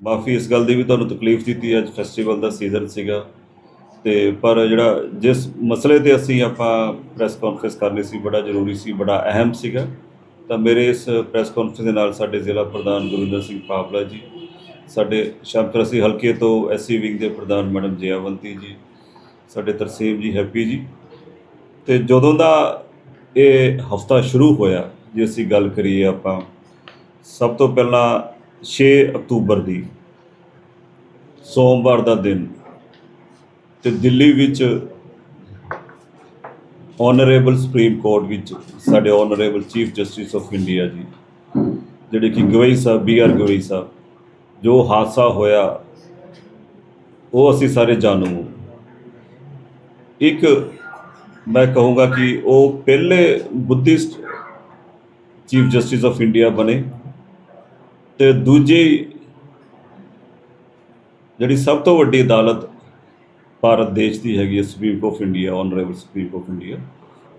ਮਾਫੀ, ਇਸ ਗੱਲ ਦੀ ਵੀ ਤੁਹਾਨੂੰ ਤਕਲੀਫ ਦਿੱਤੀ ਅੱਜ ਫੈਸਟੀਵਲ ਦਾ ਸੀਜ਼ਨ ਸੀਗਾ। ਤੇ ਪਰ ਜਿਹੜਾ ਜਿਸ ਮਸਲੇ ਤੇ ਅਸੀਂ ਆਪਾਂ ਪ੍ਰੈਸ ਕਾਨਫਰੰਸ ਕਰਨੀ ਸੀ, ਬੜਾ ਜ਼ਰੂਰੀ ਸੀ, ਬੜਾ ਅਹਿਮ ਸੀਗਾ। ਤਾਂ ਮੇਰੇ ਇਸ ਪ੍ਰੈਸ ਕਾਨਫਰੰਸ ਦੇ ਨਾਲ ਸਾਡੇ ਜ਼ਿਲ੍ਹਾ ਪ੍ਰਧਾਨ ਗੁਰਿੰਦਰ ਸਿੰਘ ਪਾਪਲਾ ਜੀ, ਸਾਡੇ ਸ਼ਮਤਰਸੀ ਹਲਕੇ ਤੋਂ ਐਸਸੀ ਵਿੰਗ ਦੇ ਪ੍ਰਧਾਨ ਮੈਡਮ ਜਿਆਵੰਤੀ ਜੀ, ਸਾਡੇ ਤਰਸੀਮ ਜੀ, ਹੈਪੀ ਜੀ। ਤੇ ਜਦੋਂ ਦਾ ਇਹ ਹਫਤਾ ਸ਼ੁਰੂ ਹੋਇਆ, ਜੇ ਅਸੀਂ ਗੱਲ ਕਰੀਏ ਆਪਾਂ, ਸਭ ਤੋਂ ਪਹਿਲਾਂ 6 ਅਕਤੂਬਰ ਦੀ ਸੋਮਵਾਰ ਦਾ ਦਿਨ ਤੇ ਦਿੱਲੀ ਵਿੱਚ ਆਨਰੇਬਲ ਸੁਪਰੀਮ ਕੋਰਟ ਵਿੱਚ ਸਾਡੇ honourable chief justice of India ji, ਜਿਹੜੇ ਕਿ ਗਵਈ ਸਾਹਿਬ ਬੀ ਆਰ ਗਵਈ ਸਾਹਿਬ, ਜੋ ਹਾਦਸਾ ਹੋਇਆ, ਉਹ ਅਸੀਂ ਸਾਰੇ ਜਾਣੂ ਇੱਕ ਮੈਂ ਕਹੂੰਗਾ ਕਿ ਉਹ ਪਹਿਲੇ Buddhist chief justice of India ਬਣੇ। ਤੇ ਦੂਜੀ ਜਿਹੜੀ ਸਭ ਤੋਂ ਵੱਡੀ ਅਦਾਲਤ ਭਾਰਤ ਦੇਸ਼ ਦੀ ਹੈਗੀ ਹੈ supreme court of India honourable supreme court of India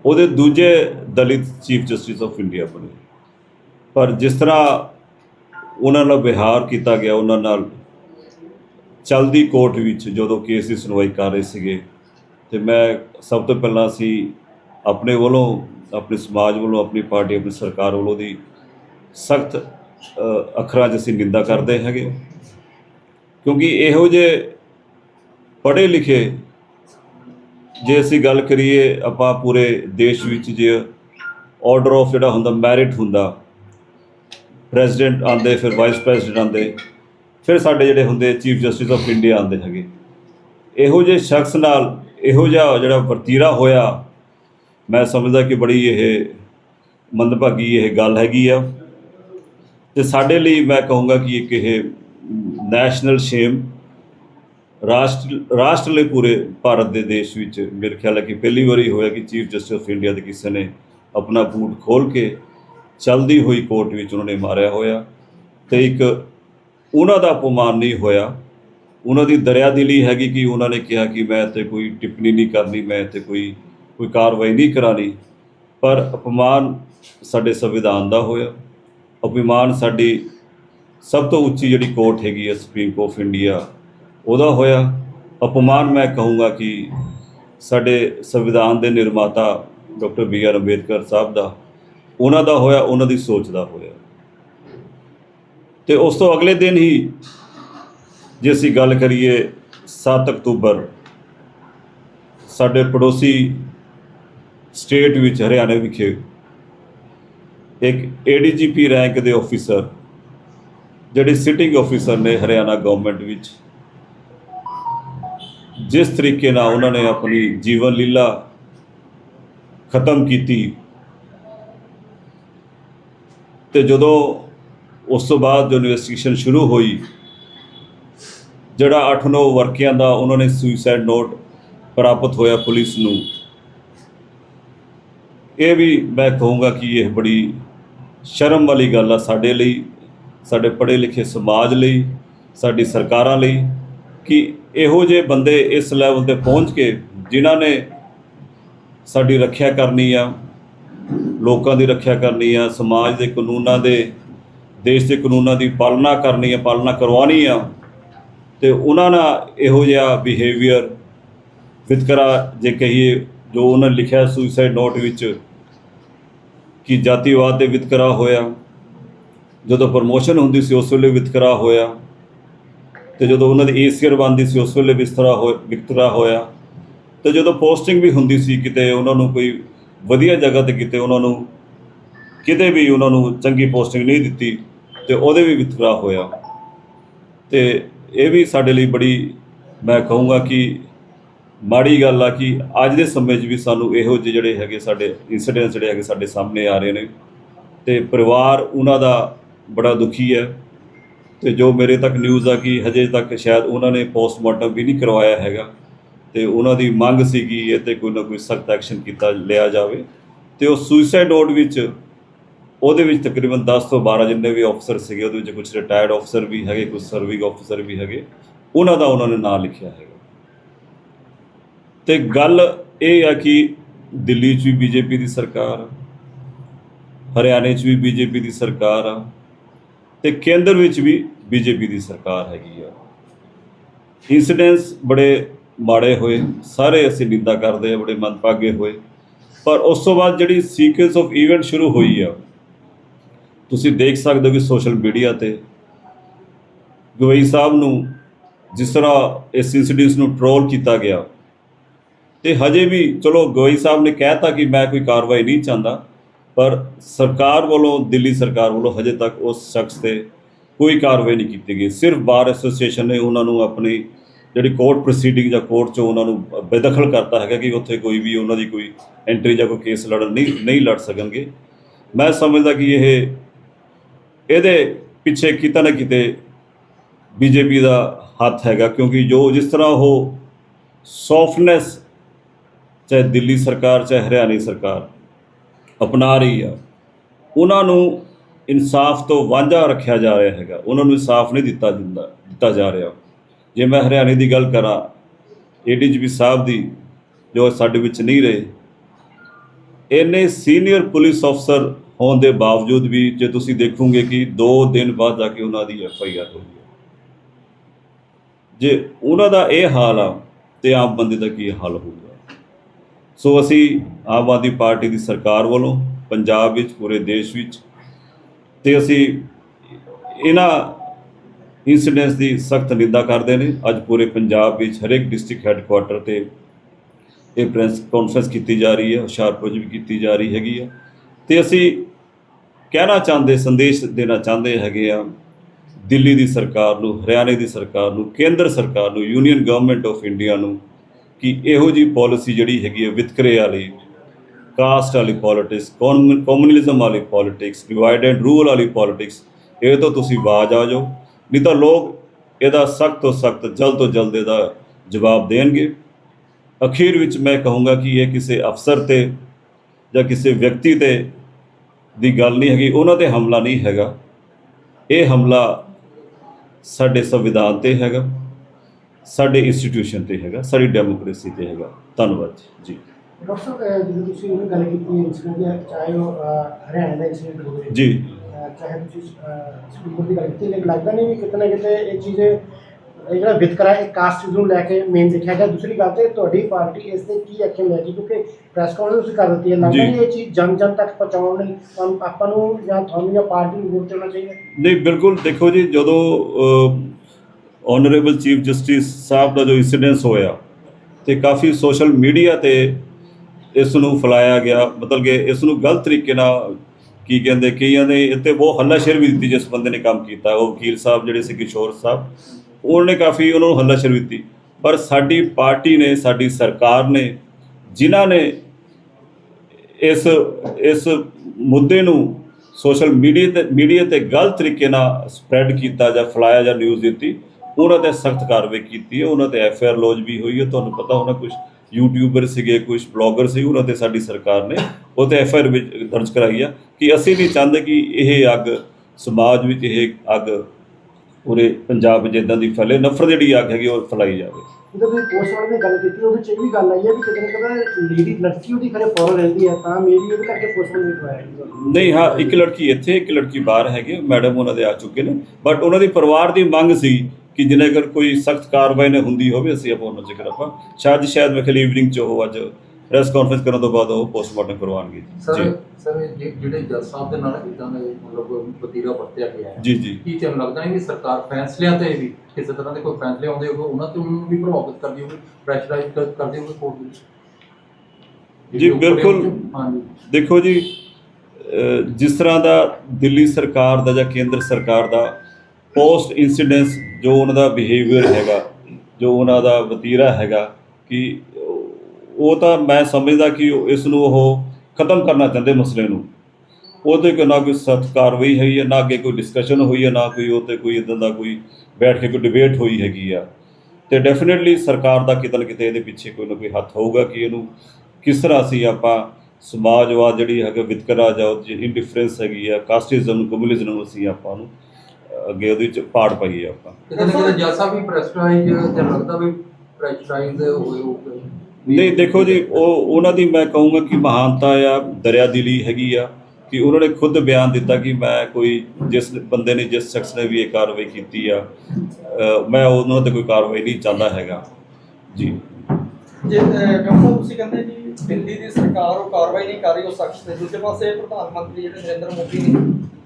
ਉਹਦੇ ਦੂਜੇ Dalit chief justice of India ਬਣੇ। ਪਰ ਜਿਸ ਤਰ੍ਹਾਂ ਉਹਨਾਂ ਨਾਲ ਵਿਹਾਰ ਕੀਤਾ ਗਿਆ, ਉਹਨਾਂ ਨਾਲ ਚਲਦੀ ਕੋਰਟ ਵਿੱਚ ਜਦੋਂ ਕੇਸ ਦੀ ਸੁਣਵਾਈ ਕਰ ਰਹੇ ਸੀਗੇ, ਤੇ ਮੈਂ ਸਭ ਤੋਂ ਪਹਿਲਾਂ ਅਸੀਂ ਆਪਣੇ ਵੱਲੋਂ, ਆਪਣੇ ਸਮਾਜ ਵੱਲੋਂ, ਆਪਣੀ ਪਾਰਟੀ, ਆਪਣੀ ਸਰਕਾਰ ਵੱਲੋਂ ਦੀ ਸਖਤ ਅੱਖਰਾਂ 'ਚ ਅਸੀਂ ਨਿੰਦਾ ਕਰਦੇ ਹੈਗੇ। ਕਿਉਂਕਿ ਇਹੋ ਜਿਹੇ ਪੜ੍ਹੇ ਲਿਖੇ ਜੇ ਅਸੀਂ ਗੱਲ ਕਰੀਏ ਆਪਾਂ ਪੂਰੇ ਦੇਸ਼ ਵਿੱਚ ਜੇ ਆਰਡਰ ਆਫ ਜਿਹੜਾ ਹੁੰਦਾ ਮੈਰਿਟ ਹੁੰਦਾ ਪ੍ਰੈਜ਼ੀਡੈਂਟ ਆਂਦੇ ਫਿਰ ਵਾਈਸ ਪ੍ਰੈਜ਼ੀਡੈਂਟ ਆਂਦੇ ਫਿਰ ਸਾਡੇ ਜਿਹੜੇ ਹੁੰਦੇ ਚੀਫ ਜਸਟਿਸ ਆਫ ਇੰਡੀਆ ਆਂਦੇ ਹੈਗੇ। ਇਹੋ ਜਿਹੇ ਸ਼ਖਸ ਨਾਲ ਇਹੋ ਜਿਹਾ ਜਿਹੜਾ ਵਰਤੀਰਾ ਹੋਇਆ, ਮੈਂ ਸਮਝਦਾ ਕਿ ਬੜੀ ਇਹ ਮੰਦਭਾਗੀ ਇਹ ਗੱਲ ਹੈਗੀ ਆ। ਤੇ ਸਾਡੇ ਲਈ ਮੈਂ ਕਹੂੰਗਾ ਕਿ ਇੱਕ ਇਹ ਨੈਸ਼ਨਲ ਸ਼ੇਮ ਰਾਸ਼ਟਰ ਰਾਸ਼ਟਰ ਲਈ ਪੂਰੇ ਭਾਰਤ ਦੇ ਦੇਸ਼ ਵਿੱਚ ਮੇਰੇ ਖਿਆਲ ਹੈ ਕਿ ਪਹਿਲੀ ਵਾਰੀ ਹੋਇਆ ਕਿ ਚੀਫ ਜਸਟਿਸ ਆਫ ਇੰਡੀਆ ਦੇ ਕਿਸੇ ਨੇ ਆਪਣਾ ਬੂਟ ਖੋਲ ਕੇ ਚਲਦੀ ਹੋਈ ਕੋਰਟ ਵਿੱਚ ਉਹਨਾਂ ਨੇ ਮਾਰਿਆ ਹੋਇਆ ਤੇ ਇੱਕ ਉਹਨਾਂ ਦਾ ਅਪਮਾਨ ਨਹੀਂ ਹੋਇਆ। ਉਹਨਾਂ ਦੀ ਦਰਿਆਦਿਲੀ ਹੈਗੀ ਕਿ ਉਹਨਾਂ ਨੇ ਕਿਹਾ ਕਿ ਮੈਂ ਤੇ ਕੋਈ ਟਿੱਪਣੀ ਨਹੀਂ ਕਰਨੀ, ਮੈਂ ਤੇ ਕੋਈ ਕੋਈ ਕਾਰਵਾਈ ਨਹੀਂ ਕਰਾਣੀ। ਪਰ ਅਪਮਾਨ ਸਾਡੇ ਸੰਵਿਧਾਨ ਦਾ ਹੋਇਆ। ਅਪਮਾਨ ਸਾਡੀ ਸਭ ਤੋਂ ਉੱਚੀ ਜਿਹੜੀ ਕੋਰਟ ਹੈਗੀ ਹੈ ਸੁਪਰੀਮ ਕੋਰਟ ਆਫ ਇੰਡੀਆ ਉਹਦਾ ਹੋਇਆ। ਅਪਮਾਨ ਮੈਂ ਕਹੂੰਗਾ ਕਿ ਸਾਡੇ ਸੰਵਿਧਾਨ ਦੇ ਨਿਰਮਾਤਾ doctor B R Ambedkar Sahib ਦਾ, ਉਹਨਾਂ ਦਾ ਹੋਇਆ, ਉਹਨਾਂ ਦੀ ਸੋਚ ਦਾ ਹੋਇਆ। ਤੇ ਉਸ ਤੋਂ ਅਗਲੇ ਦਿਨ ਹੀ ਜੇ ਅਸੀਂ ਗੱਲ ਕਰੀਏ 7 ਅਕਤੂਬਰ, ਸਾਡੇ ਪੜੋਸੀ ਸਟੇਟ ਵਿੱਚ ਹਰਿਆਣਾ ਵਿਖੇ ਇੱਕ ਏਡੀਜੀਪੀ ਰੈਂਕ ਦੇ ਆਫੀਸਰ ਜਿਹੜੇ ਸਿਟਿੰਗ ਆਫੀਸਰ ਨੇ ਹਰਿਆਣਾ ਗਵਰਨਮੈਂਟ ਵਿੱਚ। ਜਿਸ ਤਰੀਕੇ ਨਾਲ ਉਹਨਾਂ ਨੇ ਆਪਣੀ ਜੀਵਨ ਲੀਲਾ ਖਤਮ ਕੀਤੀ, ਤੇ ਜਦੋਂ ਉਸ ਤੋਂ ਬਾਅਦ ਜੋ ਇਨਵੈਸਟੀਗੇਸ਼ਨ ਸ਼ੁਰੂ ਹੋਈ, ਜਿਹੜਾ 8-9 ਵਰਕਿਆਂ ਦਾ ਉਹਨਾਂ ਨੇ ਸੁਸਾਈਡ ਨੋਟ ਪ੍ਰਾਪਤ ਹੋਇਆ ਪੁਲਿਸ ਨੂੰ, ਇਹ ਵੀ ਮੈਂ ਕਹੂੰਗਾ ਕਿ ਇਹ ਬੜੀ ਸ਼ਰਮ ਵਾਲੀ ਗੱਲ ਆ ਸਾਡੇ ਲਈ, ਸਾਡੇ ਪੜ੍ਹੇ ਲਿਖੇ ਸਮਾਜ ਲਈ, ਸਾਡੀ ਸਰਕਾਰਾਂ ਲਈ, ਕਿ ਇਹੋ ਜਿਹੇ ਬੰਦੇ ਇਸ ਲੈਵਲ ਤੇ ਪਹੁੰਚ ਕੇ ਜਿਨ੍ਹਾਂ ਨੇ ਸਾਡੀ ਰੱਖਿਆ ਕਰਨੀ ਆ, ਲੋਕਾਂ ਦੀ ਰੱਖਿਆ ਕਰਨੀ ਆ, ਸਮਾਜ ਦੇ ਕਾਨੂੰਨਾਂ ਦੇ, ਦੇਸ਼ ਦੇ ਕਾਨੂੰਨਾਂ ਦੀ ਪਾਲਣਾ ਕਰਨੀ ਆ, ਪਾਲਣਾ ਕਰਵਾਉਣੀ ਆ, ਤੇ ਉਹਨਾਂ ਨਾਲ ਇਹੋ ਜਿਹਾ ਬਿਹੇਵੀਅਰ ਵਿਤਕਰਾ ਜੇ ਕਹੀਏ, ਜੋ ਉਹਨਾਂ ਨੇ ਲਿਖਿਆ ਸੁਸਾਈਡ ਨੋਟ ਵਿੱਚ ਕਿ ਜਾਤੀਵਾਦ 'ਤੇ ਵਿਤਕਰਾ ਹੋਇਆ। ਜਦੋਂ ਪ੍ਰਮੋਸ਼ਨ ਹੁੰਦੀ ਸੀ, ਉਸ ਵੇਲੇ ਵਿਤਕਰਾ ਹੋਇਆ। ਤੇ ਜਦੋਂ ਉਹਨਾਂ ਦੀ ਏਸੀਅਰ ਬਣਦੀ ਸੀ, ਉਸ ਵੇਲੇ ਵਿਤਕਰਾ ਹੋ, ਵਿਤਕਰਾ ਹੋਇਆ। ਤੇ ਜਦੋਂ ਪੋਸਟਿੰਗ ਵੀ ਹੁੰਦੀ ਸੀ, ਕਿਤੇ ਉਹਨਾਂ ਨੂੰ ਕੋਈ ਵਧੀਆ ਜਗ੍ਹਾ ਤੇ ਕਿਤੇ ਉਹਨਾਂ ਨੂੰ ਕਿਤੇ ਵੀ ਉਹਨਾਂ ਨੂੰ ਚੰਗੀ ਪੋਸਟਿੰਗ ਨਹੀਂ ਦਿੱਤੀ, ਤੇ ਉਹਦੇ ਵੀ ਵਿਤਕਰਾ ਹੋਇਆ। ਤੇ ਇਹ ਵੀ ਸਾਡੇ ਲਈ ਬੜੀ, ਮੈਂ ਕਹੂੰਗਾ ਕਿ ਮਾੜੀ ਗੱਲ ਆ ਕਿ ਅੱਜ ਦੇ ਸਮੇਂ 'ਚ ਵੀ ਸਾਨੂੰ ਇਹੋ ਜਿਹੇ ਜਿਹੜੇ ਹੈਗੇ ਸਾਡੇ ਇਨਸੀਡੈਂਟਸ ਜਿਹੜੇ ਹੈਗੇ ਸਾਡੇ ਸਾਹਮਣੇ ਆ ਰਹੇ ਨੇ ਤੇ ਪਰਿਵਾਰ ਉਹਨਾਂ ਦਾ ਬੜਾ ਦੁਖੀ ਹੈ ਤੇ ਜੋ ਮੇਰੇ ਤੱਕ ਨਿਊਜ਼ ਆ ਕਿ ਹਜੇ ਤੱਕ ਸ਼ਾਇਦ ਉਹਨਾਂ ਨੇ ਪੋਸਟਮਾਰਟਮ ਵੀ ਨਹੀਂ ਕਰਵਾਇਆ ਹੈਗਾ ਤੇ ਉਹਨਾਂ ਦੀ ਮੰਗ ਸੀ ਕਿ ਇਹ ਤੇ ਕੋਈ ਨਾ ਕੋਈ ਸਖਤ ਐਕਸ਼ਨ ਕੀਤਾ ਲਿਆ ਜਾਵੇ ਤੇ ਉਹ ਸੁਸਾਈਡ ਨੋਟ ਵਿੱਚ ਉਹਦੇ ਵਿੱਚ ਤਕਰੀਬਨ 10 ਤੋਂ 12 ਜਿੰਨੇ ਵੀ ਅਫਸਰ ਸੀਗੇ, ਉਹਦੇ ਵਿੱਚ ਕੁਝ ਰਿਟਾਇਰਡ ਅਫਸਰ ਵੀ ਹੈਗੇ ਕੁਝ ਸਰਵਿੰਗ ਅਫਸਰ ਵੀ ਹੈਗੇ, ਉਹਨਾਂ ਦਾ ਉਹਨਾਂ ਨੇ ਨਾਂ ਲਿਖਿਆ ਹੈਗਾ। ਤੇ ਗੱਲ ਇਹ ਆ ਕਿ ਦਿੱਲੀ 'ਚ ਵੀ ਬੀਜੇਪੀ ਦੀ ਸਰਕਾਰ ਆ, ਹਰਿਆਣੇ 'ਚ ਵੀ ਬੀਜੇਪੀ ਦੀ ਸਰਕਾਰ ਆ, ਤੇ ਕੇਂਦਰ ਵਿੱਚ ਵੀ ਬੀਜੇਪੀ ਦੀ ਸਰਕਾਰ ਹੈਗੀ ਆ। ਇਨਸੀਡੈਂਟਸ ਬੜੇ ਮਾੜੇ ਹੋਏ, ਸਾਰੇ ਅਸੀਂ ਨਿੰਦਾ ਕਰਦੇ ਆ, ਬੜੇ ਮੰਦਭਾਗੇ ਹੋਏ, ਪਰ ਉਸ ਤੋਂ ਬਾਅਦ ਜਿਹੜੀ ਸੀਕੁਐਂਸ ਆਫ ਇਵੈਂਟ ਸ਼ੁਰੂ ਹੋਈ ਆ, ਤੁਸੀਂ ਦੇਖ ਸਕਦੇ ਹੋ ਕਿ ਸੋਸ਼ਲ ਮੀਡੀਆ ਤੇ ਗਵਈ ਸਾਹਿਬ ਨੂੰ ਜਿਸ ਤਰ੍ਹਾਂ ਇਸ ਇਨਸੀਡੈਂਟਸ ਨੂੰ ਟ੍ਰੋਲ ਕੀਤਾ ਗਿਆ ਤੇ ਹਜੇ ਵੀ ਚਲੋ ਗੋਈ ਸਾਹਿਬ ਨੇ ਕਹਿਤਾ ਕਿ ਮੈਂ ਕੋਈ ਕਾਰਵਾਈ ਨਹੀਂ ਚਾਹੁੰਦਾ, ਪਰ ਸਰਕਾਰ ਵੱਲੋਂ, ਦਿੱਲੀ ਸਰਕਾਰ ਵੱਲੋਂ ਹਜੇ ਤੱਕ ਉਸ ਸ਼ਖਸ ਤੇ ਕੋਈ ਕਾਰਵਾਈ ਨਹੀਂ ਕੀਤੀ ਗਈ। ਸਿਰਫ ਬਾਰ ਐਸੋਸੀਏਸ਼ਨ ਨੇ ਉਹਨਾਂ ਨੂੰ ਆਪਣੀ ਜਿਹੜੀ ਕੋਰਟ ਪ੍ਰੋਸੀਡਿੰਗ ਜਾਂ ਕੋਰਟ 'ਚ ਉਹਨਾਂ ਨੂੰ ਬੇਦਖਲ ਕਰਤਾ ਹੈਗਾ ਕਿ ਉੱਥੇ ਕੋਈ ਵੀ ਉਹਨਾਂ ਦੀ ਕੋਈ ਐਂਟਰੀ ਜਾਂ ਕੋਈ ਕੇਸ ਲੜਨ ਨਹੀਂ ਨਹੀਂ ਲੜ ਸਕਣਗੇ। ਮੈਂ ਸਮਝਦਾ ਕਿ ਇਹ, ਇਹਦੇ ਪਿੱਛੇ ਕਿਤੇ ਨਾ ਕਿਤੇ ਬੀਜੇਪੀ ਦਾ ਹੱਥ ਹੈਗਾ, ਕਿਉਂਕਿ ਜੋ ਜਿਸ ਤਰ੍ਹਾਂ ਉਹ ਸੌਫਟਨੈਸ ਚਾਹੇ ਦਿੱਲੀ ਸਰਕਾਰ, ਚਾਹੇ ਹਰਿਆਣਾ ਸਰਕਾਰ ਅਪਣਾ ਰਹੀ ਆ, ਉਹਨਾਂ ਨੂੰ ਇਨਸਾਫ ਤੋਂ ਵਾਂਝਾ ਰੱਖਿਆ ਜਾ ਰਿਹਾ ਹੈਗਾ। ਉਹਨਾਂ ਨੂੰ ਇਨਸਾਫ ਨਹੀਂ ਦਿੱਤਾ ਜਾਂਦਾ ਦਿੱਤਾ ਜਾ ਰਿਹਾ। ਜੇ ਮੈਂ ਹਰਿਆਣੇ ਦੀ ਗੱਲ ਕਰਾਂ ਏਡੀਜੀਪੀ ਸਾਹਿਬ ਦੀ, ਜੋ ਸਾਡੇ ਵਿੱਚ ਨਹੀਂ ਰਹੇ, ਇੰਨੇ ਸੀਨੀਅਰ ਪੁਲਿਸ ਅਫਸਰ ਹੋਣ ਦੇ ਬਾਵਜੂਦ ਵੀ ਜੇ ਤੁਸੀਂ ਦੇਖੋਗੇ ਕਿ 2 ਦਿਨ ਬਾਅਦ ਜਾ ਕੇ ਉਹਨਾਂ ਦੀ ਐਫ ਆਈ ਆਰ ਹੋਈ ਹੈ। ਜੇ ਉਹਨਾਂ ਦਾ ਇਹ ਹਾਲ ਆ, ਤੇ ਆਮ ਬੰਦੇ ਦਾ ਕੀ ਹਾਲ ਹੋਊਗਾ? ਸੋ ਅਸੀਂ ਆਮ ਆਦਮੀ ਪਾਰਟੀ ਦੀ ਸਰਕਾਰ ਵੱਲੋਂ ਪੰਜਾਬ ਵਿੱਚ, ਪੂਰੇ ਦੇਸ਼ ਵਿੱਚ ਤੇ ਅਸੀਂ ਇਹਨਾਂ ਇਨਸੀਡੈਂਟਸ ਦੀ ਸਖਤ ਨਿੰਦਾ ਕਰਦੇ ਨੇ। ਅੱਜ ਪੂਰੇ ਪੰਜਾਬ ਵਿੱਚ ਹਰੇਕ ਡਿਸਟ੍ਰਿਕਟ ਹੈੱਡਕੁਆਟਰ ਤੇ ਇਹ ਪ੍ਰੈਸ ਕਾਨਫਰੰਸ ਕੀਤੀ ਜਾ ਰਹੀ ਹੈ, ਹੁਸ਼ਿਆਰਪੁਰ 'ਚ ਵੀ ਕੀਤੀ ਜਾ ਰਹੀ ਹੈਗੀ ਆ ਤੇ ਅਸੀਂ ਕਹਿਣਾ ਚਾਹੁੰਦੇ, ਸੰਦੇਸ਼ ਦੇਣਾ ਚਾਹੁੰਦੇ ਹੈਗੇ ਆ ਦਿੱਲੀ ਦੀ ਸਰਕਾਰ ਨੂੰ, ਹਰਿਆਣੇ ਦੀ ਸਰਕਾਰ ਨੂੰ, ਕੇਂਦਰ ਸਰਕਾਰ ਨੂੰ ਯੂਨੀਅਨ ਗਵਰਨਮੈਂਟ ਆਫ ਇੰਡੀਆ ਨੂੰ ਕਿ ਇਹੋ ਜੀ ਪਾਲਿਸੀ ਜਿਹੜੀ ਹੈਗੀ ਹੈ ਵਿਤਕਰੇ ਵਾਲੀ ਕਾਸਟ ਵਾਲੀ ਪੋਲਿਟਿਕਸ ਕਮਿਊਨਿਜ਼ਮ ਵਾਲੀ ਪੋਲਿਟਿਕਸ ਡਿਵਾਈਡ ਐਂਡ ਰੂਲ ਵਾਲੀ ਪੋਲਿਟਿਕਸ ਇਹ ਤੋਂ ਤੁਸੀਂ ਬਾਜ ਆ ਜਾਓ। ਨਹੀਂ ਤਾਂ ਲੋਕ ਇਹਦਾ ਸਖਤ ਤੋਂ ਸਖਤ, ਜਲਦ ਤੋਂ ਜਲਦ ਇਹਦਾ ਜਵਾਬ ਦੇਣਗੇ। ਅਖੀਰ ਵਿੱਚ ਮੈਂ ਕਹੂੰਗਾ ਕਿ ਇਹ ਕਿਸੇ ਅਫਸਰ ਤੇ ਜਾਂ ਕਿਸੇ ਵਿਅਕਤੀ ਤੇ ਦੀ ਗੱਲ ਨਹੀਂ ਹੈਗੀ, ਉਹਨਾਂ ਤੇ ਹਮਲਾ ਨਹੀਂ ਹੈਗਾ। ਇਹ ਹਮਲਾ ਸਾਡੇ ਸੰਵਿਧਾਨ ਤੇ ਹੈਗਾ। ਸਾਡੇ ਇੰਸਟੀਟਿਊਸ਼ਨ ਤੇ ਹੈਗਾ ਸਾਡੀ ਡੈਮੋਕ੍ਰੇਸੀ ਤੇ ਹੈਗਾ। ਧੰਨਵਾਦ ਜੀ। ਡਾਕਟਰ ਸਾਹਿਬ ਜਦੋਂ ਤੁਸੀਂ ਉਹਨੇ ਗੱਲ ਕੀਤੀ ਹੈ ਇੰਸੀਡੈਂਟ ਦੀ ਚਾਹੇ ਉਹ ਹਰਿਆਣਾ ਦਾ ਇੰਸੀਡੈਂਟ ਹੋਵੇ ਜੀ। ਚਾਹੇ ਤੁਸੀਂ ਸੁਪਰੀਮ ਕੋਰਟ ਦੀ ਗੱਲ ਕੀਤੀ ਲੇਕਿਨ ਲੱਗਦਾ ਨਹੀਂ ਵੀ ਕਿਤੇ ਨਾ ਕਿਤੇ ਇਹ ਚੀਜ਼ ਇਹ ਜਿਹੜਾ ਵਿਤਕਰਾ ਇਹ ਕਾਸਟ ਨੂੰ ਲੈ ਕੇ ਮੇਨ ਦੇਖਿਆ ਗਿਆ। ਦੂਸਰੀ ਗੱਲ ਤੇ ਤੁਹਾਡੀ ਪਾਰਟੀ ਇਸ ਤੇ ਕੀ ਐਕਸ਼ਨ ਲੈਗੀ ਕਿਉਂਕਿ ਪ੍ਰੈਸ ਕਾਨਫਰੰਸ ਕਰ ਦਿੱਤੀ ਹੈ। ਲੱਗਦਾ ਜੀ। ਨਹੀਂ ਇਹ ਚੀਜ਼ ਜਨ ਜਨ ਤੱਕ ਪਹੁੰਚਾਉਣ ਲਈ ਆਪਾਂ ਨੂੰ ਜਾਂ ਤੁਹਾਨੂੰ ਜਾਂ ਪਾਰਟੀ ਨੂੰ ਵੋਟ ਚਾਹੀਦਾ? ਨਹੀਂ ਬਿਲਕੁਲ ਦੇਖੋ ਜੀ ਜਦੋਂ ਆਨਰੇਬਲ ਚੀਫ ਜਸਟਿਸ ਸਾਹਿਬ ਦਾ ਜੋ ਇਨਸੀਡੈਂਸ ਹੋਇਆ ਤੇ ਕਾਫੀ ਸੋਸ਼ਲ ਮੀਡੀਆ ਤੇ ਇਸ ਨੂੰ ਫੈਲਾਇਆ ਗਿਆ, ਮਤਲਬ ਕਿ ਇਸ ਨੂੰ ਗਲਤ ਤਰੀਕੇ ਨਾਲ ਕੀ ਕਹਿੰਦੇ, ਕਈਆਂ ਨੇ ਇੱਥੇ ਬਹੁਤ ਹੱਲਾਸ਼ੇਰ ਵੀ ਦਿੱਤੀ ਜਿਸ ਬੰਦੇ ਨੇ ਕੰਮ ਕੀਤਾ, ਉਹ ਵਕੀਲ ਸਾਹਿਬ ਜਿਹੜੇ ਸੀ, ਕਿਸ਼ੋਰ ਸਾਹਿਬ, ਉਹਨਾਂ ਨੇ ਕਾਫੀ ਉਹਨਾਂ ਨੂੰ ਹੱਲਾਸ਼ੇਰ ਵੀ ਦਿੱਤੀ। ਪਰ ਸਾਡੀ ਪਾਰਟੀ ਨੇ, ਸਾਡੀ ਸਰਕਾਰ ਨੇ, ਜਿਨ੍ਹਾਂ ਨੇ ਇਸ ਇਸ ਮੁੱਦੇ ਨੂੰ ਸੋਸ਼ਲ ਮੀਡੀਆ ਤੇ ਮੀਡੀਆ ਤੇ ਗਲਤ ਤਰੀਕੇ ਨਾਲ ਸਪਰੈਡ ਕੀਤਾ ਜਾਂ ਫਲਾਇਆ ਜਾਂ ਨਿਊਜ਼ ਦਿੱਤੀ ਉਹਨਾਂ ਤੇ ਸਖਤ ਕਾਰਵਾਈ ਕੀਤੀ ਹੈ ਉਹਨਾਂ ਤੇ ਐਫ ਆਰ ਲੌਜ ਵੀ ਹੋਈ ਹੈ ਤੁਹਾਨੂੰ ਪਤਾ ਹੋਣਾ ਕੁਝ ਯੂਟਿਊਬਰ ਸੀਗੇ ਕੁਝ ਬਲੌਗਰ ਸੀ ਉਹਨਾਂ ਤੇ ਸਾਡੀ ਸਰਕਾਰ ਨੇ ਉਹ ਤੇ ਐਫ ਆਰ ਦਰਜ ਕਰਾਈ ਆ ਕਿ ਅਸੀਂ ਨਹੀਂ ਚਾਹੁੰਦੇ ਕਿ ਇਹ ਅੱਗ ਸਮਾਜ ਵਿੱਚ ਇਹ ਅੱਗ ਪੂਰੇ ਪੰਜਾਬ ਵਿੱਚ ਇਦਾਂ ਦੀ ਫੈਲੇ ਨਫ਼ਰਤ ਜਿਹੜੀ ਅੱਗ ਹੈਗੀ ਉਹ ਫੈਲਾਈ ਜਾਵੇ। ਜਦੋਂ ਤੁਸੀਂ ਪੋਸਟਮਾਰਟਮ ਦੀ ਗੱਲ ਕੀਤੀ ਉਹਦੇ ਚ ਇਹ ਵੀ ਗੱਲ ਆਈ ਹੈ ਵੀ ਕਿਤੇ ਨਾ ਕਿਤੇ ਲੇਡੀ ਲੜਕੀ ਉਹਦੀ ਖਰੇ ਫੋਰਨ ਰਹਿੰਦੀ ਹੈ ਤਾਂ ਮੇਰੀ ਉਹਦੇ ਕਰਕੇ ਪੋਸਟਮਾਰਟਮ ਨਹੀਂ ਕਰਵਾਇਆ ਜੀ। ਨਹੀਂ ਹਾਂ ਇੱਕ ਲੜਕੀ ਇੱਥੇ ਇੱਕ ਲੜਕੀ ਬਾਹਰ ਹੈਗੀ ਮੈਡਮ ਉਹਨਾਂ ਦੇ ਆ ਚੁੱਕੇ ਨੇ ਬਟ ਉਹਨਾਂ ਦੀ ਪਰਿਵਾਰ ਦੀ ਮੰਗ ਸੀ ਕਿ ਜਿੰਨੇ ਅਗਰ ਕੋਈ ਸਖਤ ਕਾਰਵਾਈ ਨੇ ਹੁੰਦੀ ਹੋਵੇ ਅਸੀਂ ਆਪਾਂ ਉਹਨਾਂ ਜ਼ਿਕਰ ਆਪਾਂ ਸ਼ਾਇਦ ਸ਼ਾਇਦ ਮੈਂ ਖਲੀ ਈਵਨਿੰਗ ਚ ਉਹ ਅੱਜ ਪ੍ਰੈਸ ਕਾਨਫਰੰਸ ਕਰਨ ਤੋਂ ਬਾਅਦ ਉਹ ਪੋਸਟਮਾਰਟਮ ਕਰਵਾਉਣਗੇ ਜੀ। ਸਰ ਜਿਹੜੇ ਜੱਜ ਸਾਹਿਬ ਦੇ ਨਾਲ ਇਦਾਂ ਦੇ ਮਤਲਬ ਵਤੀਰਾ ਵਰਤਿਆ ਗਿਆ ਹੈ ਜੀ ਜੀ। ਕੀ ਤੁਹਾਨੂੰ ਲੱਗਦਾ ਨਹੀਂ ਕਿ ਸਰਕਾਰ ਫੈਸਲਿਆਂ ਤੇ ਵੀ ਕਿਸੇ ਤਰ੍ਹਾਂ ਦੇ ਕੋਈ ਫੈਸਲੇ ਆਉਂਦੇ ਹੋਵੇ ਉਹਨਾਂ ਤੇ ਉਹਨੂੰ ਵੀ ਪ੍ਰਭਾਵਿਤ ਕਰਦੀ ਹੋਵੇ ਪ੍ਰੈਸ਼ਰਾਈਜ਼ ਕਰਦੀ ਹੋਵੇ ਕੋਰਟ ਵਿੱਚ? ਜੀ, ਬਿਲਕੁਲ। ਦੇਖੋ ਜੀ ਜਿਸ ਤਰ੍ਹਾਂ ਦਾ ਦਿੱਲੀ ਸਰਕਾਰ ਦਾ ਜਾਂ ਕੇਂਦਰ ਸਰਕਾਰ ਦਾ ਪੋਸਟ ਇਨਸੀਡੈਂਸ ਜੋ ਉਹਨਾਂ ਦਾ ਬਿਹੇਵੀਅਰ ਹੈਗਾ, ਜੋ ਉਹਨਾਂ ਦਾ ਵਤੀਰਾ ਹੈਗਾ, ਕਿ ਉਹ ਤਾਂ ਮੈਂ ਸਮਝਦਾ ਕਿ ਇਸ ਨੂੰ ਉਹ ਖਤਮ ਕਰਨਾ ਚਾਹੁੰਦੇ ਮਸਲੇ ਨੂੰ। ਉਹਦੇ ਕੋਈ ਨਾ ਕੋਈ ਸਖਤ ਕਾਰਵਾਈ ਹੈਗੀ ਹੈ, ਨਾ ਅੱਗੇ ਕੋਈ ਡਿਸਕਸ਼ਨ ਹੋਈ ਹੈ, ਨਾ ਕੋਈ ਉਹ 'ਤੇ ਕੋਈ ਇਦਾਂ ਦਾ ਕੋਈ ਬੈਠ ਕੇ ਕੋਈ ਡਿਬੇਟ ਹੋਈ ਹੈਗੀ ਆ। ਤੇ ਡੈਫੀਨਿਟਲੀ ਸਰਕਾਰ ਦਾ ਕਿਤੇ ਨਾ ਕਿਤੇ ਇਹਦੇ ਪਿੱਛੇ ਕੋਈ ਨਾ ਕੋਈ ਹੱਥ ਹੋਊਗਾ ਕਿ ਇਹਨੂੰ ਕਿਸ ਤਰ੍ਹਾਂ ਅਸੀਂ ਆਪਾਂ ਸਮਾਜਵਾਦ ਜਿਹੜੀ ਹੈਗਾ ਵਿਤਕਰਾ ਜਾਂ ਇੰਡੀਫਰੈਂਸ ਹੈਗੀ ਆ ਕਾਸਟਿਜ਼ਮ ਕਮਿਊਨਿਜ਼ਮ ਅਸੀਂ ਆਪਾਂ ਨੂੰ ਅੱਗੇ ਉਹਦੇ ਵਿੱਚ ਪਾੜ ਪਾਈਏ ਆਪਾਂ। ਕਿਤੇ ਜੱਜ ਸਾਹਿਬ ਵੀ ਪ੍ਰੈਸ਼ਰਾਈਜ਼ ਜਾਂ ਲੱਗਦਾ ਵੀ ਪ੍ਰੈਸ਼ਰਾਈਜ਼ ਹੋਏ ਹੋਵੇ ਨਹੀਂ ਦੇਖੋ ਜੀ ਉਹ ਉਹਨਾਂ ਦੀ ਮੈਂ ਕਹੂੰਗਾ ਕਿ ਮਹਾਨਤਾ ਆ ਦਰਿਆਦਿਲੀ ਹੈਗੀ ਆ ਕਿ ਉਹਨਾਂ ਨੇ ਖੁਦ ਬਿਆਨ ਦਿੱਤਾ ਕਿ ਮੈਂ ਕੋਈ ਜਿਸ ਬੰਦੇ ਨੇ ਜਿਸ ਸ਼ਖਸ ਨੇ ਵੀ ਇਹ ਕਾਰਵਾਈ ਕੀਤੀ ਆ ਮੈਂ ਉਹਨਾਂ ਤੇ ਕੋਈ ਕਾਰਵਾਈ ਨਹੀਂ ਚਾਹੁੰਦਾ ਹੈਗਾ। ਜੀ। ਜੇ ਡਾਕਟਰ ਤੁਸੀਂ ਕਹਿੰਦੇ ਜੀ ਦਿੱਲੀ ਦੀ ਸਰਕਾਰ ਉਹ ਕਾਰਵਾਈ ਨਹੀਂ ਕਰ ਰਹੀ ਉਸ ਸ਼ਖਸ ਤੇ ਦੂਜੇ ਪਾਸੇ ਪ੍ਰਧਾਨ ਮੰਤਰੀ ਜਿਹੜੇ ਨਰਿੰਦਰ ਮੋਦੀ ਨੇ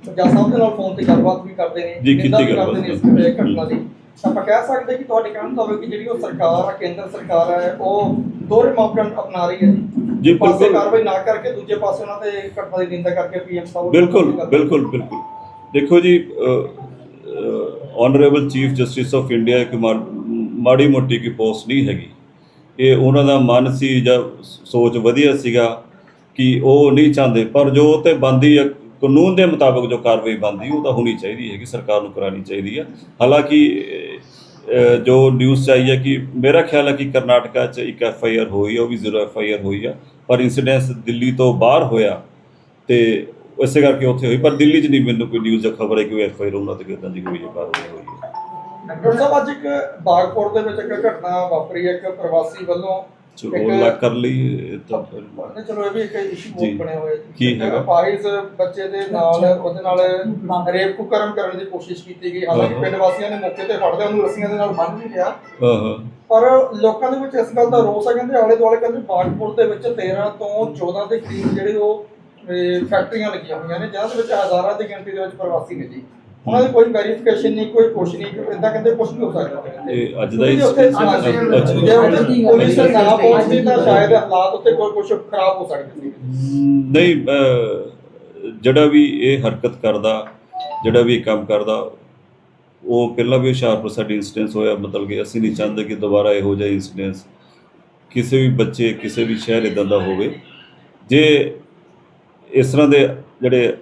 ਪੰਜਾਬ ਸਾਹਿਬ ਦੇ ਨਾਲ ਫੋਨ ਤੇ ਗੱਲਬਾਤ ਵੀ ਕਰਦੇ ਨੇ ਜੀ, ਕੀਤੀ ਨਿੰਦਾ ਵੀ ਗੱਲਬਾਤ ਕਰਦੇ ਨੇ ਇਸ ਕਰਦੇ। ਅਹ, ਘਟਨਾ ਦੀ। ਤਾਂ ਆਪਾਂ ਕਹਿ ਸਕਦੇ ਕਿ ਤੁਹਾਡੇ ਕਹਿਣ ਮੁਤਾਬਕ ਕਿ ਜਿਹੜੀ ਉਹ ਸਰਕਾਰ ਆ ਕੇਂਦਰ ਸਰਕਾਰ ਹੈ ਉਹ ਦੋਹਰੇ ਮਾਪਦੰਡ ਅਪਣਾ ਰਹੀ ਹੈ ਜੀ। ਜੀ, ਇੱਕ ਪਾਸੇ ਬਿਲਕੁਲ। ਕਾਰਵਾਈ ਨਾ ਕਰਕੇ ਦੂਜੇ ਪਾਸੇ ਉਹਨਾਂ ਤੇ ਘਟਨਾ ਦੀ ਨਿੰਦਾ ਕਰਕੇ ਪੀਐਮ ਸਾਹਿਬ ਬਿਲਕੁਲ ਬਿਲਕੁਲ ਬਿਲਕੁਲ। ਦੇਖੋ ji honourable chief justice of India ਇੱਕ ਮਾ- ਮਾੜੀ ਮੋਟੀ ਕੀ ਪੋਸਟ ਨਹੀਂ ਹੈਗੀ। ਇਹ ਉਹਨਾਂ ਦਾ ਮਨ ਸੀ ਜਾਂ ਸੋਚ ਵਧੀਆ ਸੀਗਾ ਕਿ ਉਹ ਨਹੀਂ ਚਾਹੁੰਦੇ ਪਰ ਜੋ ਉਹ ਤੇ ਬੰਦੀ ਕਾਨੂੰਨ ਦੇ ਮੁਤਾਬਕ ਜੋ ਕਾਰਵਾਈ ਬੰਦੀ ਉਹ ਤਾਂ ਹੋਣੀ ਚਾਹੀਦੀ ਹੈ ਕਿ ਸਰਕਾਰ ਨੂੰ ਕਰਾਣੀ ਚਾਹੀਦੀ ਹੈ ਹਾਲਾਂਕਿ ਅਹ, ਜੋ ਨਿਊਜ਼ 'ਚ ਆਈ ਹੈ ਕਿ ਮੇਰਾ ਖਿਆਲ ਹੈ ਕਿ ਕਰਨਾਟਕਾ 'ਚ ਇੱਕ ਐਫ ਆਈ ਆਰ ਹੋਈ ਹੈ ਉਹ ਵੀ ਜ਼ੀਰੋ ਐਫ ਆਈ ਆਰ ਹੋਈ ਆ ਪਰ ਇਨਸੀਡੈਂਸ ਦਿੱਲੀ ਤੋਂ ਬਾਹਰ ਹੋਇਆ ਤੇ ਇਸੇ ਕਰਕੇ ਉੱਥੇ ਹੋਈ ਪਰ ਦਿੱਲੀ 'ਚ ਨਹੀਂ ਮੈਨੂੰ ਕੋਈ ਨਿਊਜ਼ ਜਾਂ ਖਬਰ ਹੈ ਕਿ ਉਹ ਐਫ ਆਈ ਆਰ ਉਹਨਾਂ ਤੇ ਕਿਦਾਂ ਦੀ ਕੋਈ ਕਾਰਵਾਈ ਹੋਈ ਹੈ। ਡਾਕਟਰ ਸਾਹਿਬ ਅੱਜ ਇੱਕ ਬਾਗਪੁਰ ਦੇ ਵਿੱਚ ਇੱਕ ਘਟਨਾ ਵਾਪਰੀ ਹੈ ਇੱਕ ਪ੍ਰਵਾਸੀ ਵੱਲੋਂ ਚਲੋ ਲੱਗ ਕਰ ਲਈ ਇਹ ਤਾਂ ਫਿਰ ਚਲੋ ਇਹ ਵੀ ਇੱਕ ਇਸ਼ੂ। ਬਹੁਤ ਬਣਿਆ ਹੋਇਆ ਕੀ ਹੈਗਾ? ਅਪਾਹਿਜ ਬੱਚੇ ਦੇ ਨਾਲ ਉਹਦੇ ਨਾਲ ਰੇਪ ਕੁਕਰਮ ਕਰਨ ਦੀ ਕੋਸ਼ਿਸ਼ ਕੀਤੀ ਗਈ। ਹਾਲਾਂਕਿ ਹਾਂ। ਪਿੰਡ ਵਾਸੀਆਂ ਨੇ ਮੌਕੇ ਤੇ ਫੜਦੇ ਉਹਨੂੰ ਰੱਸੀਆਂ ਦੇ ਨਾਲ ਬੰਨ੍ਹ ਵੀ ਲਿਆ। ਹਾਂ ਹਾਂ। ਪਰ ਲੋਕਾਂ ਦੇ ਵਿੱਚ ਇਸ ਗੱਲ ਦਾ ਰੋਸ ਹੈ ਕਹਿੰਦੇ ਆਲੇ ਦੁਆਲੇ ਕਹਿੰਦੇ ਬਾਗਪੁਰ ਦੇ ਵਿੱਚ 13 ਤੋਂ 14 ਦੇ ਕਰੀਬ ਜਿਹੜੇ ਉਹ ਫੈਕਟਰੀਆਂ ਲੱਗੀਆਂ ਹੋਈਆਂ ਨੇ ਜਿਨ੍ਹਾਂ ਦੇ ਵਿੱਚ ਹਜ਼ਾਰਾਂ ਦੀ ਗਿਣਤੀ ਦੇ ਵਿੱਚ ਪ੍ਰਵਾਸੀ ਨੇ ਜੀ। ਉਹਨਾਂ ਦੀ ਕੋਈ ਵੈਰੀਫਿਕੇਸ਼ਨ ਨਹੀਂ ਕੋਈ ਕੁਛ ਨਹੀਂ ਇਦਾਂ ਕਹਿੰਦੇ ਕੁਛ ਨਹੀਂ ਹੋ ਸਕਦਾ। ਇਹ ਅੱਜ ਦਾ ਹੀ ਜੇ ਪੁਲਿਸ ਨਾ ਪਹੁੰਚਦੀ ਤਾਂ ਸ਼ਾਇਦ ਹਾਲਾਤ ਉੱਤੇ ਕੋਈ ਕੁਝ ਖਰਾਬ ਹੋ ਸਕਦੇ ਸੀ। ਨਹੀਂ ਜਿਹੜਾ ਵੀ ਇਹ ਹਰਕਤ ਕਰਦਾ ਜਿਹੜਾ ਵੀ ਇਹ ਕੰਮ ਕਰਦਾ ਉਹ ਪਹਿਲਾਂ ਵੀ ਹੁਸ਼ਿਆਰਪੁਰ ਸਾਡੇ ਇਨਸੀਡੈਂਸ ਹੋਇਆ ਮਤਲਬ ਕਿ ਅਸੀਂ ਨਹੀਂ ਚਾਹੁੰਦੇ ਕਿ ਦੁਬਾਰਾ ਇਹੋ ਜਿਹਾ ਇਨਸੀਡੈਂਸ ਕਿਸੇ ਵੀ ਬੱਚੇ ਕਿਸੇ ਵੀ ਸ਼ਹਿਰ ਇਦਾਂ ਦਾ ਹੋਵੇ। ਜੇ ਇਸ ਤਰ੍ਹਾਂ ਦੇ ਜਿਹੜੇ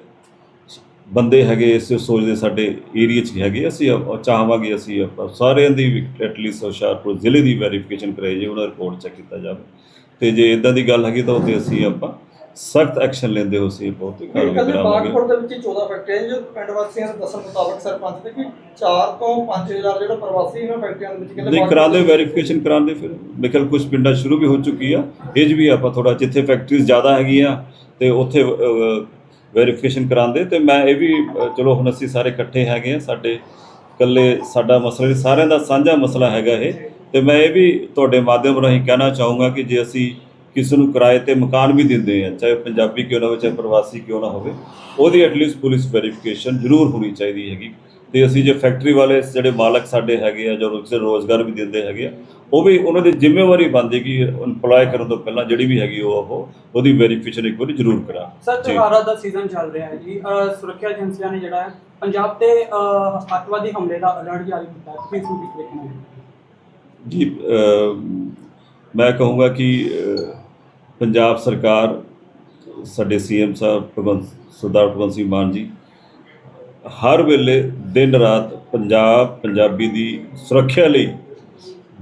ਬੰਦੇ ਹੈਗੇ ਇਸ ਸੋਚਦੇ ਸਾਡੇ ਏਰੀਆ 'ਚ ਹੈਗੇ। ਅਸੀਂ ਚਾਹਾਂਗੇ ਅਸੀਂ ਸਾਰਿਆਂ ਦੀ ਐਟਲੀਸਟ ਹੁਸ਼ਿਆਰਪੁਰ ਜ਼ਿਲ੍ਹੇ ਦੀ ਵੈਰੀਫਿਕੇਸ਼ਨ ਕਰਾਈ ਜੇ ਉਹਨਾਂ ਦਾ ਰਿਪੋਰਟ ਚੈੱਕ ਕੀਤਾ ਜਾਵੇ। ਤੇ ਜੇ ਇਦਾਂ ਦੀ ਗੱਲ ਹੈਗੀ ਤਾਂ ਉੱਤੇ ਅਸੀਂ ਆਪਾਂ ਸਖਤ ਐਕਸ਼ਨ ਲੈਂਦੇ ਹੋ ਅਸੀਂ ਬਹੁਤ ਕਾਰਵਾਈ ਕਰਾਵਾਂਗੇ। ਬਾਗਪੁਰ ਦੇ ਵਿੱਚ ਹੀ 14 ਫੈਕਟਰੀਆਂ ਜੋ ਪਿੰਡ ਵਾਸੀਆਂ ਦੇ ਦੱਸਣ ਮੁਤਾਬਕ ਸਰਪੰਚ ਦੇ ਕਿ 4 ਤੋਂ 5000 ਜਿਹੜਾ ਪ੍ਰਵਾਸੀ ਇਹਨਾਂ ਫੈਕਟਰੀਆਂ ਦੇ ਵਿੱਚ ਕਹਿੰਦੇ ਨਹੀਂ ਕਰਾਉਂਦੇ ਦੇ- ਵੈਰੀਫਿਕੇਸ਼ਨ ਕਰਾਉਂਦੇ ਫਿਰ। ਮੇਖਲ ਕੁਝ ਪਿੰਡਾਂ ਸ਼ੁਰੂ ਵੀ ਹੋ ਚੁੱਕੀ ਆ ਇਹ ਵੀ ਆਪਾਂ ਥੋੜਾ ਜਿੱਥੇ ਫੈਕਟਰੀਜ਼ ਜ਼ਿਆਦਾ ਹੈਗੀਆਂ ਤੇ ਉੱਥੇ ਵੈਰੀਫਿਕੇਸ਼ਨ ਕਰਾਉਂਦੇ ਤੇ ਮੈਂ ਇਹ ਵੀ ਚਲੋ ਹੁਣ ਅਸੀਂ ਸਾਰੇ ਇਕੱਠੇ ਹੈਗੇ ਆ ਸਾਡੇ ਇਕੱਲੇ, ਸਾਡਾ ਮਸਲਾ ਨਹੀਂ, ਸਾਰਿਆਂ ਦਾ ਸਾਂਝਾ ਮਸਲਾ ਹੈਗਾ ਇਹ। ਤੇ ਮੈਂ ਇਹ ਵੀ ਤੁਹਾਡੇ ਮਾਧਿਅਮ ਰਾਹੀਂ ਕਹਿਣਾ ਚਾਹੂੰਗਾ ਕਿ ਜੇ ਅਸੀਂ ਕਿਸੇ ਨੂੰ ਕਿਰਾਏ ਤੇ ਮਕਾਨ ਵੀ ਦਿੰਦੇ ਆ ਚਾਹੇ ਪੰਜਾਬੀ ਕਿਉਂ ਨਾ ਹੋਵੇ, ਚਾਹੇ ਪ੍ਰਵਾਸੀ ਕਿਉਂ ਨਾ ਹੋਵੇ, ਉਹਦੀ ਐਟਲੀਸਟ ਪੁਲਿਸ ਵੈਰੀਫਿਕੇਸ਼ਨ ਜ਼ਰੂਰ ਹੋਣੀ ਚਾਹੀਦੀ ਹੈਗੀ। ਤੇ ਅਸੀਂ ਜੇ ਫੈਕਟਰੀ ਵਾਲੇ ਜਿਹੜੇ ਮਾਲਕ ਸਾਡੇ ਹੈਗੇ ਆ ਜੋ ਰੋਜ਼ ਰੋਜ਼ਗਾਰ ਵੀ ਦਿੰਦੇ ਹੈਗੇ ਆ ਉਹ ਵੀ ਉਹਨਾਂ ਦੀ ਜ਼ਿੰਮੇਵਾਰੀ ਬਣਦੀ ਕਿ EMPLOY ਕਰਨ ਤੋਂ ਪਹਿਲਾਂ ਜਿਹੜੀ ਵੀ ਹੈਗੀ ਉਹ ਉਹ ਉਹਦੀ ਵੈਰੀਫਿਕੇਸ਼ਨ ਇੱਕ ਵਾਰੀ ਜ਼ਰੂਰ ਕਰਾ ਸਰ। ਤਿਉਹਾਰਾਂ ਦਾ ਸੀਜ਼ਨ ਚੱਲ ਰਿਹਾ ਹੈ ਜੀ। ਸੁਰੱਖਿਆ ਏਜੰਸੀਆਂ ਨੇ ਜਿਹੜਾ ਹੈ ਪੰਜਾਬ ਤੇ ਅੱਤਵਾਦੀ ਹਮਲੇ ਦਾ ਅਲਰਟ ਜਾਰੀ ਕੀਤਾ ਹੈ। ਨੂੰ ਕਿਸ ਦੇਖਦੇ ਹੋ? ਜੀ ਮੈਂ ਕਹੂੰਗਾ ਕਿ ਪੰਜਾਬ ਸਰਕਾਰ ਸਾਡੇ ਸੀਐਮ ਸਾਹਿਬ ਭਗਵੰਤ ਸਰਦਾਰ ਭਗਵੰਤ ਸਿੰਘ ਮਾਨ ਜੀ ਹਰ ਵੇਲੇ ਦਿਨ ਰਾਤ ਪੰਜਾਬ ਪੰਜਾਬੀ ਦੀ ਸੁਰੱਖਿਆ ਲਈ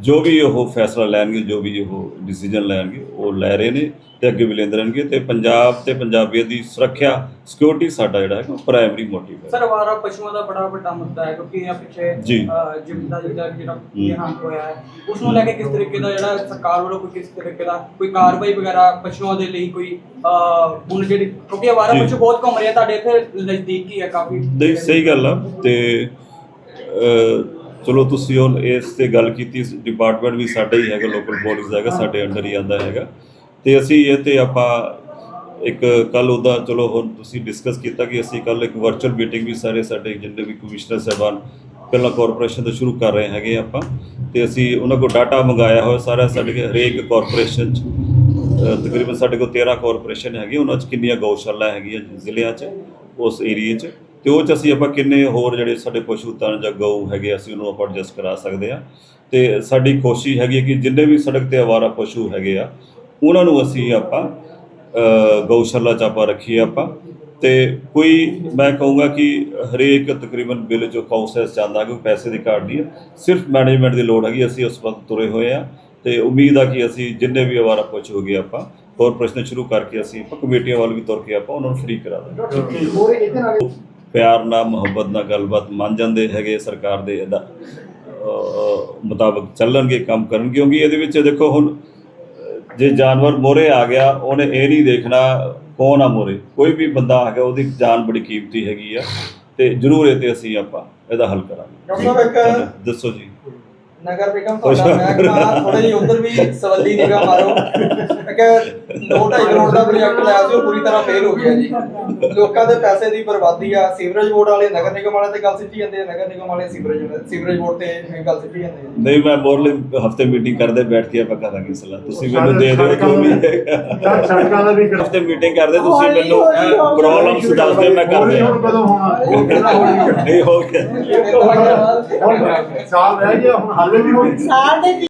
ਜੋ ਵੀ ਉਹ ਫੈਸਲਾ ਲੈਣਗੇ ਜੋ ਵੀ ਉਹ ਡਿਸੀਜਨ ਲੈਣਗੇ ਉਹ ਲੈ ਰਹੇ ਨੇ ਤੇ ਅੱਗੇ ਵੀ ਲੈਂਦੇ ਰਹਿਣਗੇ ਤੇ ਪੰਜਾਬ ਤੇ ਪੰਜਾਬੀਆਂ ਦੀ ਸੁਰੱਖਿਆ ਸਿਕਿਉਰਿਟੀ ਸਾਡਾ ਜਿਹੜਾ ਹੈ ਪ੍ਰਾਇਮਰੀ ਮੋਟਿਵ ਹੈ ਸਰ ਅਵਾਰਾ ਪਸ਼ੂਆਂ ਦਾ ਬੜਾ ਵੱਡਾ ਮੁੱਦਾ ਹੈ ਕਿਉਂਕਿ ਇਹ ਪਿੱਛੇ ਜੀ। ਅਹ, ਜਿਮ ਦਾ ਜਿਹੜਾ ਜਿਹੜਾ ਦੇਹਾਂਤ ਹੋਇਆ ਹੈ ਉਸ ਨੂੰ ਲੈ ਕੇ ਕਿਸ ਤਰੀਕੇ ਦਾ ਜਿਹੜਾ ਸਰਕਾਰ ਵੱਲੋਂ ਕੋਈ ਕਿਸ ਤਰੀਕੇ ਦਾ ਕੋਈ ਕਾਰਵਾਈ ਵਗੈਰਾ ਪਸ਼ੂਆਂ ਦੇ ਲਈ ਕੋਈ ਹੁਣ ਜਿਹੜੀ ਕਿਉਂਕਿ ਅਵਾਰਾ ਜੀ। ਪਸ਼ੂ ਬਹੁਤ ਘੁੰਮ ਰਹੇ ਆ ਤੁਹਾਡੇ ਇੱਥੇ ਨਜ਼ਦੀਕ ਹੀ ਹੈ ਕਾਫੀ ਨਹੀਂ ਸਹੀ ਗੱਲ ਆ ਤੇ ਚਲੋ ਤੁਸੀਂ ਹੁਣ ਇਸ ਤੇ ਗੱਲ ਕੀਤੀ ਡਿਪਾਰਟਮੈਂਟ ਵੀ ਸਾਡਾ ਹੀ ਹੈਗਾ ਲੋਕਲ ਬੋਡੀਜ਼ ਦਾ ਹੈਗਾ ਸਾਡੇ ਅੰਡਰ ਹੀ ਆਂਦਾ ਹੈਗਾ। ਤੇ ਅਸੀਂ ਇਹ ਤੇ ਆਪਾਂ ਇੱਕ ਕੱਲ ਉਹਦਾ ਚਲੋ ਹੁਣ ਤੁਸੀਂ ਡਿਸਕਸ ਕੀਤਾ ਕਿ ਅਸੀਂ ਕੱਲ ਇੱਕ ਵਰਚੁਅਲ ਮੀਟਿੰਗ ਵੀ ਸਾਰੇ ਸਾਡੇ ਜਿੰਨੇ ਵੀ ਕਮਿਸ਼ਨਰ ਸਾਹਿਬਾਨ ਪਹਿਲਾਂ ਕਾਰਪੋਰੇਸ਼ਨ ਤੋਂ ਸ਼ੁਰੂ ਕਰ ਰਹੇ ਹੈਗੇ ਆਪਾਂ। ਤੇ ਅਸੀਂ ਉਹਨਾਂ ਕੋਲ ਡਾਟਾ ਮੰਗਾਇਆ ਹੋਇਆ ਸਾਰਾ ਸਾਡੇ ਹਰੇਕ ਕਾਰਪੋਰੇਸ਼ਨ ਚ। ਤਕਰੀਬਨ ਸਾਡੇ ਕੋਲ 13 ਕਾਰਪੋਰੇਸ਼ਨ ਹੈਗੇ ਉਹਨਾਂ 'ਚ ਕਿੰਨੀਆਂ ਗਊਸ਼ਾਲਾ ਹੈਗੀਆਂ ਜ਼ਿਲ੍ਹਿਆਂ 'ਚ ਉਸ ਏਰੀਏ 'ਚ। ਤੇ ਉਹ 'ਚ ਅਸੀਂ ਆਪਾਂ ਕਿੰਨੇ ਹੋਰ ਜਿਹੜੇ ਸਾਡੇ ਪਸ਼ੂ ਤਨ ਜਾਂ ਗਊ ਹੈਗੇ ਅਸੀਂ ਉਹਨੂੰ ਆਪਾਂ ਐਡਜਸਟ ਕਰਾ ਸਕਦੇ ਆ। ਤੇ ਸਾਡੀ ਕੋਸ਼ਿਸ਼ ਹੈਗੀ ਹੈ ਕਿ ਜਿੰਨੇ ਵੀ ਸੜਕ ਤੇ ਆਵਾਰਾ ਪਸ਼ੂ ਹੈਗੇ ਆ, ਉਹਨਾਂ ਨੂੰ ਅਸੀਂ ਆਪਾਂ ਗਊਸ਼ਾਲਾ 'ਚ ਆਪਾਂ ਰੱਖੀਏ ਆਪਾਂ। ਤੇ ਕੋਈ ਮੈਂ ਕਹੂੰਗਾ ਕਿ ਹਰੇਕ ਤਕਰੀਬਨ ਬਿੱਲ ਜੋ ਪ੍ਰੋਸੈਸ ਜਾਂਦਾ ਕਿ ਪੈਸੇ ਦੀ ਘਾਟ ਨਹੀਂ ਹੈ ਸਿਰਫ ਮੈਨੇਜਮੈਂਟ ਦੀ ਲੋੜ ਹੈਗੀ ਅਸੀਂ ਉਸ ਵਕਤ ਤੁਰੇ ਹੋਏ ਆ। ਤੇ ਉਮੀਦ ਆ ਕਿ ਅਸੀਂ ਜਿੰਨੇ ਵੀ ਆਵਾਰਾ ਪਸ਼ੂ ਹੋ ਗਏ ਆਪਾਂ ਕਾਰਪੋਰੇਸ਼ਨ ਸ਼ੁਰੂ ਕਰਕੇ ਅਸੀਂ ਆਪਾਂ ਕਮੇਟੀਆਂ ਵੱਲ ਵੀ ਤੁਰ ਕੇ ਆਪਾਂ ਉਹਨਾਂ ਨੂੰ ਫ੍ਰੀ ਕਰਾ ਦਾਂਗੇ। ਪਿਆਰ ਨਾਲ ਮੁਹੱਬਤ ਨਾਲ ਗੱਲਬਾਤ ਮੰਨ ਜਾਂਦੇ ਹੈਗੇ ਸਰਕਾਰ ਦੇ ਇਹਦਾ ਮੁਤਾਬਕ ਚੱਲਣਗੇ ਕੰਮ ਕਰਨਗੇ ਕਿਉਂਕਿ ਇਹਦੇ ਵਿੱਚ ਦੇਖੋ ਹੁਣ ਜੇ ਜਾਨਵਰ ਮੋਰੇ ਆ ਗਿਆ ਉਹਨੇ ਇਹ ਨਹੀਂ ਦੇਖਣਾ ਹੋ ਨਾ ਮੋਰੇ। ਕੋਈ ਵੀ ਬੰਦਾ ਆ ਗਿਆ ਉਹਦੀ ਜਾਨ ਬੜੀ ਕੀਮਤੀ ਹੈਗੀ ਆ ਤੇ ਜ਼ਰੂਰ ਇਹ ਤੇ ਅਸੀਂ ਆਪਾਂ ਇਹਦਾ ਹੱਲ ਕਰਾਂਗੇ। ਡਾਕਟਰ ਸਾਹਿਬ ਇੱਕ ਦੱਸੋ ਜੀ। ਨਗਰ ਨਿਗਮ ਤੁਹਾਡਾ ਮਹਿਕਮਾ ਥੋੜੇ ਜਿਹੀ ਉਧਰ ਵੀ ਸਵੱਲੀ ਨਿਗਾਹ ਮਾਰੋ ਇੱਕ 2.5 ਕਰੋੜ ਦਾ ਪ੍ਰੋਜੈਕਟ ਲਿਆ ਸੀ ਉਹ ਪੂਰੀ ਤਰ੍ਹਾਂ ਫੇਲ ਹੋ ਗਿਆ ਜੀ। ਲੋਕਾਂ ਦੇ ਪੈਸੇ ਦੀ ਬਰਬਾਦੀ ਆ ਸੀਵਰੇਜ ਬੋਰਡ ਵਾਲੇ ਨਗਰ ਨਿਗਮ ਵਾਲੇ ਤੇ ਗੱਲ ਸਿੱਟੀ ਜਾਂਦੇ ਆ ਨਗਰ ਨਿਗਮ ਵਾਲੇ ਸੀਵਰੇਜ ਸੀਵਰੇਜ ਬੋਰਡ ਤੇ ਗੱਲ ਸਿੱਟੀ ਜਾਂਦੇ ਆ। ਨਹੀਂ ਮੈਂ ਮੋਰਲੇ ਹਫ਼ਤੇ ਮੀਟਿੰਗ ਕਰਦੇ ਬੈਠ ਕੇ ਆਪਾਂ ਕਰਾਂਗੇ ਸਲਾਹ। ਤੁਸੀਂ ਮੈਨੂੰ ਦੇ ਦਿਓ ਜੋ ਵੀ ਸਰ ਸੜਕਾਂ ਦਾ ਵੀ ਹਫ਼ਤੇ ਮੀਟਿੰਗ ਕਰਦੇ ਤੁਸੀਂ ਮੈਨੂੰ ਪ੍ਰੋਬਲਮਸ ਦੱਸ ਦਿਓ ਮੈਂ ਕਰ ਦਿਆਂ। ਕਦੋਂ ਹੋਣਾ? ਨਹੀਂ ਹੋ ਗਿਆ। ਸਾਲ ਰਹਿ ਗਿਆ ਹੁਣ ਹਾਲੇ ਵੀ ਹੋਣੀ ਸਾਲ ਦੇ